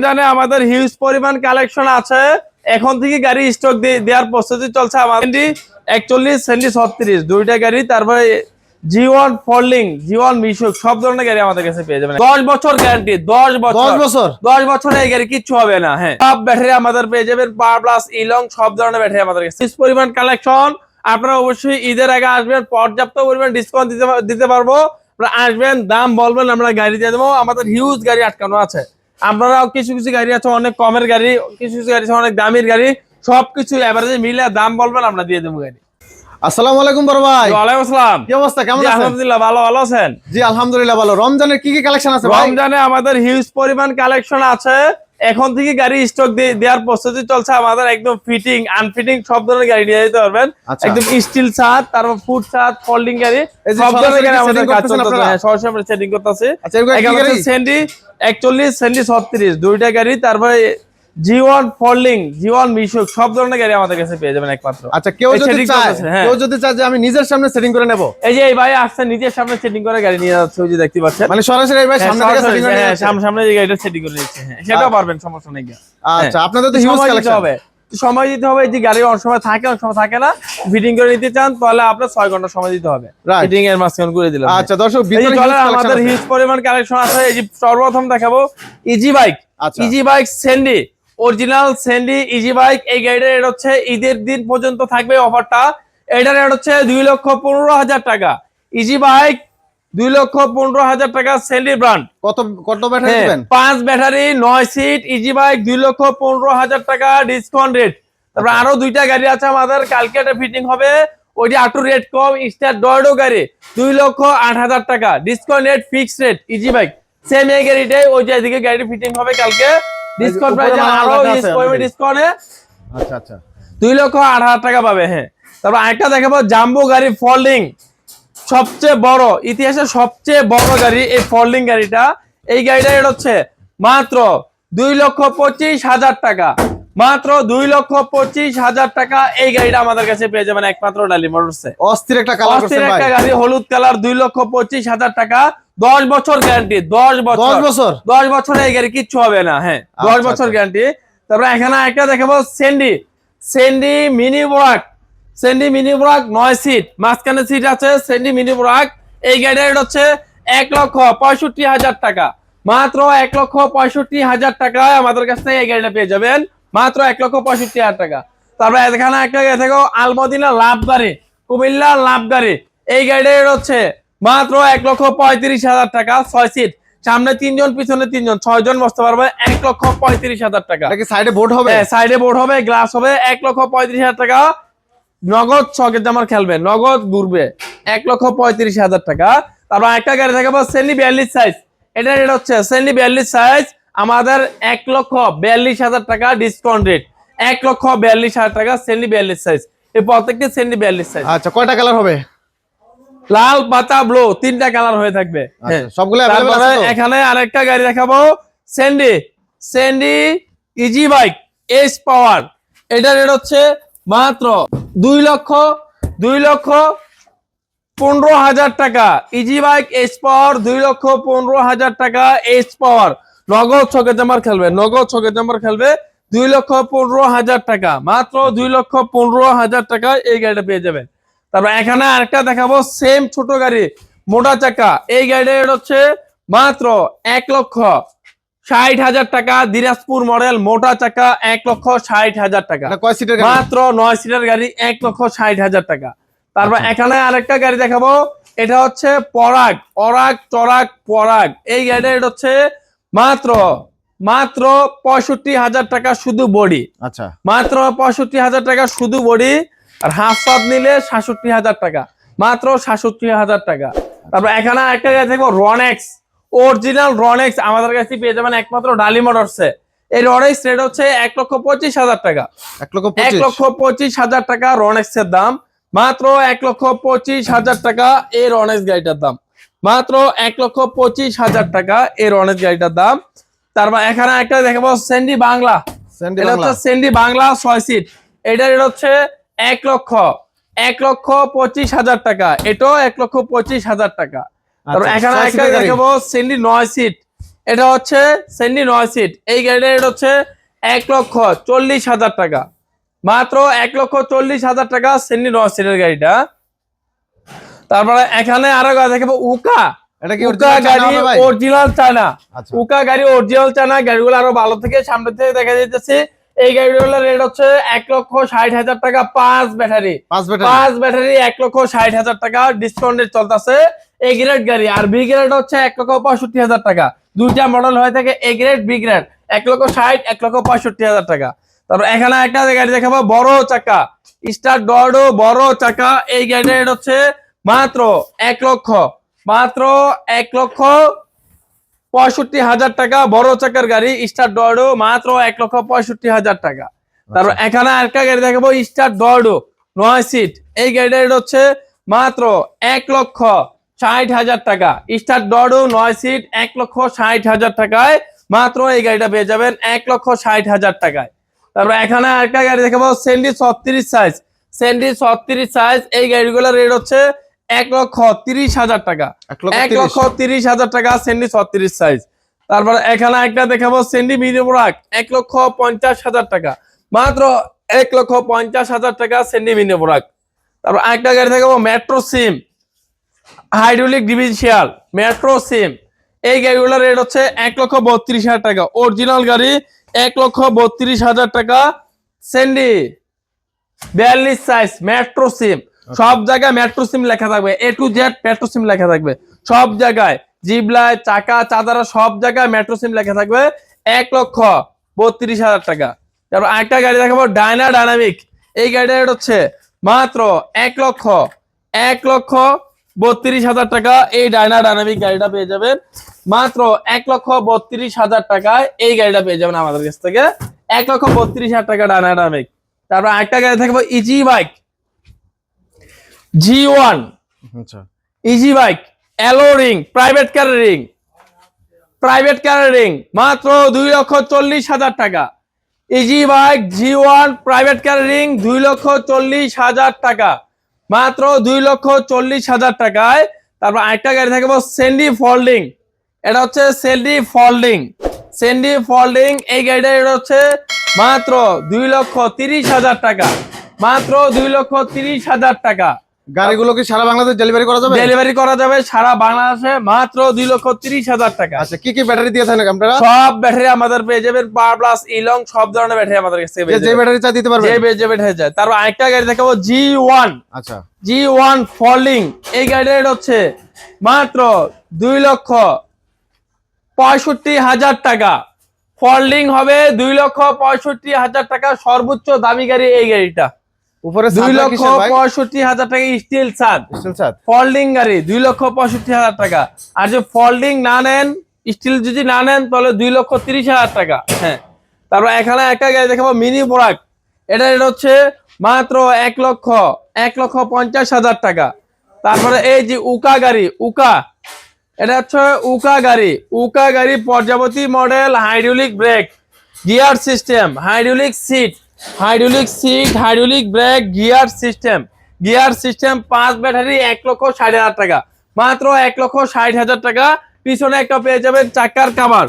রমজানে আমাদের হিউজ পরিমাণ কালেকশন আছে। এখন থেকে গাড়ি স্টক দেওয়ার প্রস্তুতি চলছে আমাদের। একচল্লিশ সেন্টি ছত্রিশ। দুইটা গাড়ি তারপরে G one folding G one Mishuk সব ধরনের গাড়ি আমাদের কাছে পেয়ে যাবেন। দশ বছর গ্যারান্টি দশ দশ বছর? বছর দশ বছরে এই গাড়ি কিচ্ছু হবে না হ্যাঁ। সব ব্যাটারি আমাদের পেয়ে যাবেন পাওয়ার প্লাস ইলং সব ধরনের ব্যাটারি আমাদের কাছে। পরিমাণ কালেকশন আপনারা অবশ্যই ঈদের আগে আসবেন পর্যাপ্ত পরিমাণ ডিসকাউন্ট দিতে দিতে পারব। আপনারা আসবেন দাম বলবেন আমরা গাড়ি দিয়ে দেবো। আমাদের হিউজ গাড়ি আটকানো আছে। আপনারাও কিছু কিছু গাড়ি আছে অনেক কমের গাড়ি কিছু কিছু গাড়ি আছে অনেক দামের গাড়ি সবকিছু এভারেজে মিলে দাম বলবেন আমরা দিয়ে দেবো গাড়ি। আসসালামু আলাইকুম বড় ভাই। ওয়ালাইকুম আসসালাম। কি অবস্থা? কেমন আছেন? আলহামদুলিল্লাহ ভালো ভালো আছেন? জি আলহামদুলিল্লাহ ভালো। রমজানের কি কি কালেকশন আছে রমজানে আমাদের হিউজ পরিমাণ কালেকশন আছে। এখন থেকে গাড়ি স্টক দেওয়ার প্রস্তুতি চলছে। আমাদের একদম ফিটিং আনফিটিং সব ধরনের গাড়ি নিয়ে যেতে পারবেন। আচ্ছা। একদম স্টিল ছাদ তারপর ফুড ছাদ ফোল্ডিং গাড়ি সব ধরনের গাড়ি আমাদের কাজ চলছে চলতেছে? হ্যাঁ সরাসরি আমরা সেটিং করতেছি। আচ্ছা এগুলো গাড়ি? সেন্ডি একচল্লিশ সেন্ডি ছত্রিশ দুইটা গাড়ি তারপরে G one folding G one Mishuk সব ধরনের গাড়ি আমাদের কাছে পেয়ে যাবেন একমাত্র। আচ্ছা কেউ যদি চায় হ্যাঁ। কেউ যদি চায় যে আমি নিজের সামনে সেটিং করে নেব। এই যে এই ভাই আসছে নিজের সামনে সেটিং করে গাড়ি নিয়ে যাচ্ছে ওই যে দেখতে পাচ্ছেন। মানে সরাসরি এই ভাই হ্যাঁ, সামনে থেকে সেটিং করে হ্যাঁ, নিয়ে সামনে সামনে যে গাড়িটা সেটিং করে নিচ্ছে হ্যাঁ সেটাও পারবেন সমস্যা নেই। আচ্ছা আপনাদের তো হিউজ সময় দিতে কালেকশন হবে সময় দিতে হবে যে গাড়ি অনেক সময় থাকে অনেক সময় থাকে না ফিটিং করে নিতে চান তাহলে আপনার ছয় ঘণ্টা সময় দিতে হবে. ফিটিং এর মাঝখানে করে দিলাম। আচ্ছা দর্শক আমাদের। হিউজ পরিমাণ কালেকশন আছে এই যে সর্বপ্রথম দেখাবো ইজি বাইক আচ্ছা। Easy bike Sandy original Sandy easy bike এই গাড়িটার রেট হচ্ছে ঈদের দিন পর্যন্ত থাকবে অফারটা এটার রেট হচ্ছে দুই লক্ষ পনেরো হাজার টাকা। ইজি বাইক দুই লক্ষ পনেরো হাজার টাকা সেন্ডি ব্র্যান্ড কত কত ব্যাটারি দিবেন? পাঁচ ব্যাটারি নয় সিট ইজি বাইক দুই লক্ষ পনেরো হাজার টাকা ডিসকাউন্ট রেট তারপর আরও দুইটা গাড়ি আছে আমাদের কালকে একটা ফিটিং হবে ওইটা একটু রেট কম স্টার ডয়ডো গাড়ি দুই লক্ষ আট হাজার টাকা। Discount rate fix rate easy bike same এই গাড়িটাই ওই যে এদিকে গাড়ি ফিটিং হবে কালকে। ডিসকাউন্ট প্রাইস আরও ডিসকাউন্টে আচ্ছা আচ্ছা। দুই লক্ষ আট হাজার টাকা পাবে হ্যাঁ। তারপর আরেকটা দেখাবো জাম্বো গাড়ি ফোল্ডিং সবচেয়ে বড় ইতিহাসের সবচেয়ে বড় গাড়ি এই ফোল্ডিং গাড়িটা। এই গাড়িটা রেট হচ্ছে মাত্র দুই লক্ষ পঁচিশ হাজার টাকা। মাত্র দুই লক্ষ পঁচিশ হাজার টাকা এই গাড়িটা আমাদের কাছে পেয়ে যাবেন একমাত্র ডালি মোটরসে। অস্থির একটা কালার অস্থির একটা গাড়ি হলুদ কালার দুই লক্ষ পঁচিশ হাজার টাকা। দশ বছর গ্যারান্টি দশ বছর। 10 বছর? দশ বছরে এই গাড়ি কিচ্ছু হবে না হ্যাঁ। দশ আচ্ছা, বছর আচ্ছা। গ্যারান্টি তারপরে এখানে একটা দেখাবো সেন্ডি সেন্ডি মিনি বোরাক সেন্ডি মিনি বোরাক নয় সিট মাঝখানে সিট আছে সেন্ডি মিনি বোরাক এই গাড়ির হচ্ছে এক লক্ষ পঁয়ষট্টি হাজার টাকা। মাত্র এক লক্ষ পঁয়ষট্টি হাজার টাকায় আমাদের কাছ থেকে এই গাড়িটা পেয়ে যাবেন। মাত্র এক লক্ষ পঁয়ষট্টি হাজার টাকা। তারপরে এখানে একটা গাড়ি দেখো আলমদিনা লাভ গাড়ি কুমিল্লা লাভ গাড়ি এই গাড়িটা রেট হচ্ছে মাত্র এক লক্ষ পঁয়ত্রিশ হাজার টাকা ছয় সিট সামনে তিনজন পিছনে তিনজন ছয় জন বসতে পারবে এক লক্ষ পঁয়ত্রিশ হাজার টাকা। সাইডে বোর্ড হবে? হ্যাঁ সাইডে বোর্ড হবে গ্লাস হবে এক লক্ষ পঁয়ত্রিশ হাজার টাকা। নগদ ছকের জামার খেলবে নগদ ঘুরবে এক লক্ষ পঁয়ত্রিশ হাজার টাকা। তারপর একটা গাড়ি থাকবে সেন্ডি বিয়াল্লিশ সাইজ এটা রেট হচ্ছে সেন্ডি বিয়াল্লিশ সাইজ আমাদের এক লক্ষ বিয়াল্লিশ হাজার টাকা ডিসকাউন্ট রেট এক লক্ষ বিয়াল্লিশ হাজার টাকা সেন্ডি বিয়াল্লিশ সাইজ এই প্রত্যেকটি সেন্ডি বিয়াল্লিশ সাইজ আচ্ছা কয়টা কালার হবে? লাল পাতা ব্লু তিনটা কালার হয়ে থাকবে। আচ্ছা, সবগুলো? এখানে আরেকটা গাড়ি দেখাবো। Sandy Sandy easy bike S power এটা রেট হচ্ছে মাত্র দুই লক্ষ দুই লক্ষ পনেরো হাজার টাকা। ইজি বাইক এস পাওয়ার দুই লক্ষ পনেরো হাজার টাকা এস পাওয়ার নগদ ছকে জামার খেলবে নগদ ছকে জামার খেলবে দুই লক্ষ পনেরো হাজার টাকা। মাত্র দুই লক্ষ পনেরো হাজার টাকা এই গাড়িটা পেয়ে যাবেন। তারপর এখানে আরেকটা দেখাবো সেম ছোট গাড়ি মোটা চাকা। এই গাড়িটা রেট হচ্ছে মাত্র এক লক্ষ ষাট হাজার টাকা দিনাজপুর মডেল মোটা চাকা এক লক্ষ ষাট হাজার টাকা। মাত্র নয় সিটার গাড়ি এক লক্ষ ষাট হাজার টাকা। তারপর আচ্ছা। এখানে আরেকটা গাড়ি দেখাবো এটা হচ্ছে পরাগ অরাগ চরাগ পরাগ। এই গাড়িটা এটা হচ্ছে মাত্র মাত্র পঁয়ষট্টি হাজার টাকা শুধু বডি আচ্ছা। মাত্র পঁয়ষট্টি হাজার টাকা শুধু বডি আর হাফ সাত নিলে সাতষট্টি হাজার টাকা। মাত্র সাতষট্টি হাজার টাকা। তারপর এখানে একটা গাড়ি দেখব রনেক্স অরিজিনাল রনেক্স আমাদের কাছে পেয়ে যাবেন একমাত্র ডালি মোটরসে এই রনেক্স রেট হচ্ছে এক লক্ষ পঁচিশ হাজার টাকা। এক লক্ষ এক পঁচিশ লক্ষ পঁচিশ হাজার টাকা রনেক্স এর দাম। মাত্র এক লক্ষ পঁচিশ হাজার টাকা এই রনেক্স গাড়িটার দাম। মাত্র এক লক্ষ পঁচিশ হাজার টাকা এই রনেক্স গাড়িটার দাম। তারপর এখানে একটা দেখাবো সেন্ডি বাংলা এটা হচ্ছে সেন্ডি বাংলা ছয় সিট এটা রেট হচ্ছে এক লক্ষ এক লক্ষ পঁচিশ হাজার টাকা। এটাও এক লক্ষ পঁচিশ হাজার টাকা। তারপর আচ্ছা, এখানে ছয় একটা দেখাবো সেন্ডি নয় সিট এটা হচ্ছে সেন্ডি নয় সিট এই গাড়িটার রেট হচ্ছে এক লক্ষ চল্লিশ হাজার টাকা। মাত্র এক লক্ষ চল্লিশ হাজার টাকা সেন্ডি নয় সিটের গাড়িটা। তারপরে এখানে আরও দেখাবো উকা। এটা উকা গাড়ি? Original China. আচ্ছা। উকা গাড়ি অরিজিনাল চায়না। গাড়িগুলো আরও ভালো থেকে সামনে থেকে দেখা যাইতেছে। এই গাড়িগুলোর রেট হচ্ছে এক লক্ষ ষাট হাজার টাকা পাঁচ ব্যাটারি। পাঁচ ব্যাটারি। পাঁচ ব্যাটারি এক লক্ষ ষাট হাজার টাকা। ডিসকাউন্টে চলতেছে এ গ্রেড গাড়ি। আর বি গ্রেড হচ্ছে এক লক্ষ পঁয়ষট্টি হাজার টাকা। দুইটা মডেল হয়ে থাকে এ গ্রেড বি গ্রেড এক লক্ষ ষাট এক লক্ষ পঁয়ষট্টি হাজার টাকা। তারপর এখানে একটা গাড়ি দেখাবো বড় চাকা। স্টার ডরো বড় চাকা। এই গাড়ির রেট হচ্ছে মাত্র এক লক্ষ। মাত্র এক লক্ষ পঁয়ষট্টি হাজার টাকা বড় চাকার গাড়ি স্টার ডরো মাত্র এক লক্ষ পঁয়ষট্টি হাজার টাকা। তারপর এখানে আরেকটা গাড়ি দেখাবো স্টার ডরো নয় সিট। এই গাড়িটা হচ্ছে মাত্র এক লক্ষ ষাট হাজার টাকা। স্টার ডরো নয় সিট এক লক্ষ ষাট হাজার টাকায় মাত্র এই গাড়িটা পেয়ে যাবেন এক লক্ষ ষাট হাজার টাকায়। তারপর এখানে আরেকটা গাড়ি দেখাবো সেন্ডি ছত্রিশ সাইজ সেন্ডি ছত্রিশ সাইজ এই গাড়িগুলোর রেট হচ্ছে এক লক্ষ তিরিশ হাজার টাকা। এক লক্ষ তিরিশ। হাজার টাকা সেন্ডি ছত্রিশ সাইজ তারপর এখানে একটা দেখাবো সেন্ডি মিডিয়াম রাক এক লক্ষ পঞ্চাশ হাজার টাকা। মাত্র এক লক্ষ পঞ্চাশ হাজার টাকা সেন্ডি মিডিয়াম রাক তারপর একটা গাড়ি দেখাবো মেট্রো সিম হাইড্রোলিক ডিভিশিয়াল মেট্রো সিম এই গাড়িগুলোর রেট হচ্ছে এক লক্ষ বত্রিশ হাজার টাকা। অরিজিনাল গাড়ি এক লক্ষ বত্রিশ হাজার টাকা। সেন্ডি বিয়াল্লিশ সাইজ মেট্রো সিম সব জায়গায় মেট্রো সিম লেখা থাকবে। A to Z metro sim লেখা থাকবে। সব জায়গায় জিবলায় চাকা, চাদারা সব জায়গায় মেট্রো সিম লেখা থাকবে। এক লক্ষ বত্রিশ হাজার টাকা। তারপর আরেকটা গাড়ি দেখাবো ডায়না ডায়নামিক এই গাড়িটা হচ্ছে মাত্র এক লক্ষ এক লক্ষ বত্রিশ হাজার টাকা। এই ডায়না ডায়নামিক গাড়িটা পেয়ে যাবেন। মাত্র এক লক্ষ বত্রিশ হাজার টাকায় এই গাড়িটা পেয়ে যাবেন আমাদের কাছ থেকে। এক লক্ষ বত্রিশ হাজার টাকা ডায়না ডায়নামিক তারপর আরেকটা গাড়ি থাকব ইজি বাইক জি ওয়ান আচ্ছা। ইজি বাইক অ্যালো রিং প্রাইভেট কারের রিং প্রাইভেট কারের রিং মাত্র দুই লক্ষ চল্লিশ হাজার টাকা। Easy bike G one private কারের রিং দুই লক্ষ চল্লিশ হাজার টাকা। মাত্র দুই লক্ষ চল্লিশ হাজার টাকায়। তারপর আরেকটা গাড়ি থাকব সেন্ডি ফোল্ডিং এটা হচ্ছে সেন্ডি ফোল্ডিং সেন্ডি ফোল্ডিং এই গাড়িটা এটা হচ্ছে মাত্র দুই লক্ষ তিরিশ হাজার টাকা। মাত্র দুই লক্ষ তিরিশ হাজার টাকা। গাড়িগুলো কি সারা বাংলাদেশ ডেলিভারি করা যাবে? ডেলিভারি করা যাবে সারা বাংলাদেশে মাত্র দুই লক্ষ তিরিশ হাজার টাকা। আচ্ছা কি কি ব্যাটারি দিয়ে থাকেন আপনারা? সব ব্যাটারি আমাদের পেয়ে যাবেন পাওয়ার প্লাস ইলং সব ধরনের ব্যাটারি আমাদের কাছে যে ব্যাটারি চা দিতে পারবেন? যে ব্যাটারি যায়। তারপর আরেকটা গাড়ি দেখাবো জি ওয়ান আচ্ছা। জি ওয়ান ফলিং এই গাড়ির হচ্ছে মাত্র দুই লক্ষ পঁয়ষট্টি হাজার টাকা। ফল্ডিং হবে দুই লক্ষ পঁয়ষট্টি হাজার টাকা সর্বোচ্চ দামি গাড়ি এই গাড়িটা। উপরে দুই ছাদটা লক্ষ কিসের ভাই? পঁয়ষট্টি হাজার টাকা স্টিল ছাদ। স্টিল ছাদ? ফল্ডিং গাড়ি দুই লক্ষ পঁয়ষট্টি হাজার টাকা। আর যে ফল্ডিং না নেন স্টিল যদি না নেন তাহলে দুই লক্ষ তিরিশ হাজার টাকা। হ্যাঁ। তারপর এখানে একটা গাড়ি দেখাবো মিনি বোরাক এটা রেট হচ্ছে মাত্র এক লক্ষ এক লক্ষ পঞ্চাশ হাজার টাকা। তারপরে এই যে উকা গাড়ি উকা। এটা হচ্ছে উকা গাড়ি। উকা গাড়ি পর্যাবতী model hydraulic brake gear system hydraulic seat hydraulic seat, hydraulic brake, gear system. Gear system পাঁচ ব্যাটারি এক লক্ষ ষাট হাজার টাকা। মাত্র এক লক্ষ ষাট হাজার টাকা। পিছনে একটা পেয়ে যাবেন চাকার কাভার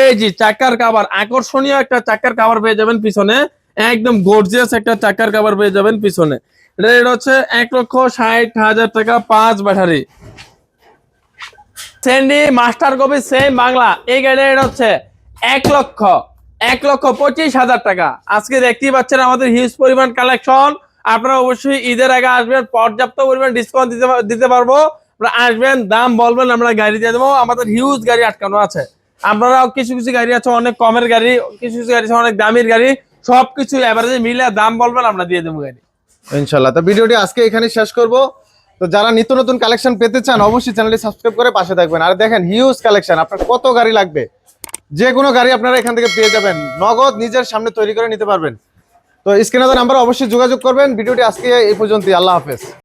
এই যে চাকার কাভার আকর্ষণীয় একটা চাকার কাবার পেয়ে যাবেন পিছনে। একদম গর্জিয়াস একটা চাকার কাবার পেয়ে যাবেন পিছনে। রেট হচ্ছে এক লক্ষ ষাট হাজার টাকা পাঁচ battery. Sandy master copy same Bangla এই গাড়ির রেট হচ্ছে এক লক্ষ। এক লক্ষ পঁচিশ হাজার টাকা। আজকে দেখতেই পাচ্ছেন আমাদের হিউজ পরিমাণ কালেকশন আপনারা অবশ্যই ঈদের আগে আসবেন, পর্যাপ্ত পরিমাণ ডিসকাউন্ট দিতে দিতে পারব। আপনারা আসবেন, দাম বলবেন, আমরা গাড়ি দিয়ে দেবো। আমাদের হিউজ গাড়ি আটকানো আছে। আপনারাও কিছু কিছু গাড়ি আছে, অনেক কমের গাড়ি, কিছু কিছু গাড়ি আছে, অনেক দামের গাড়ি। সবকিছু এভারেজে মিলে দাম বলবেন, আমরা দিয়ে দেবো গাড়ি। ইনশাল্লাহ তো ভিডিওটি আজকে এখানে শেষ করব। তো যারা নিত্য নতুন কালেকশন পেতে চান, অবশ্যই চ্যানেলটি সাবস্ক্রাইব করে পাশে থাকবেন। আর দেখেন হিউজ কালেকশন আপনার কত গাড়ি লাগবে? যে কোনো গাড়ি আপনারা এখান থেকে পেয়ে যাবেন। নগদ নিজের সামনে তৈরি করে নিতে পারবেন। তো স্ক্রিনে নাম্বার অবশ্যই যোগাযোগ করবেন। ভিডিওটি আজকে এই পর্যন্তই। আল্লাহ হাফেজ।